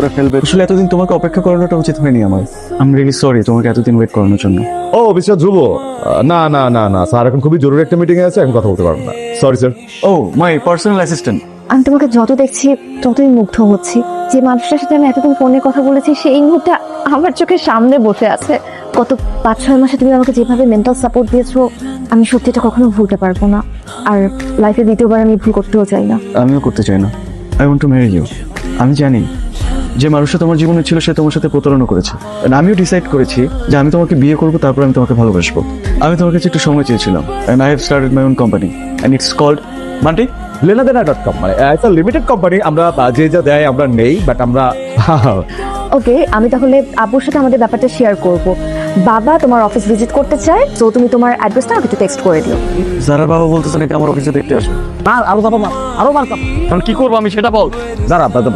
করে ফেলবে। আসলে এতদিন তোমাকে অপেক্ষা করানোটা উচিত হয়নি আমার। আমি রিয়েলি সরি তোমাকে এতদিন ওয়েট করানোর জন্য। ও মিস্টার ধ্রুব। না না না না স্যার এখন খুবই জরুরি একটা মিটিং আছে এখন কথা বলতে পারব না। Sorry sir O my personal assistant আমি তোমাকে যত দেখছি ততই মুগ্ধ হচ্ছি যে মানুষটার সাথে আমি এতদিন ফোনে কথা বলেছি সেই এই মুহূর্তে আমার চোখের সামনে বসে আছে। গত পাঁচ ছয় মাসে তুমি আমাকে যেভাবে মেন্টাল সাপোর্ট দিয়েছ আমি সত্যি এটা কখনো ভুলতে পারব না। আর লাইফে দ্বিতীয়বার আমি ভুল করতেও চাই না। আমিও করতে চাই না। I want to marry you আমি জানি যে মানুষটা তোমার জীবনে ছিল সে তোমার সাথে প্রতারণা করেছে। And আমিও ডিসাইড করেছি যে আমি তোমাকে বিয়ে করব তারপর আমি তোমাকে ভালোবাসবো। আমি তোমার কাছে একটু সময় চেয়েছিলাম। And I have started my own company and it's called Manti লেনাদেনা ডট কম মানে একটা লিমিটেড কোম্পানি আমরা যে যা দেয় আমরা নেই বাট আমরা ওকে আমি তাহলে আব্বুর সাথে আমাদের ব্যাপারটা শেয়ার করব। বাবা তোমার অফিস ভিজিট করতে চায় তো তুমি তোমার অ্যাড্রেসটা আমাকে একটু টেক্সট করে দিও। যারা বাবা বলতেছে নাকি আমার অফিসে দেখতে আসবে? না আরও যাব না আরও বার কারণ কি করব আমি সেটা বল। দাঁড়া আপনাদের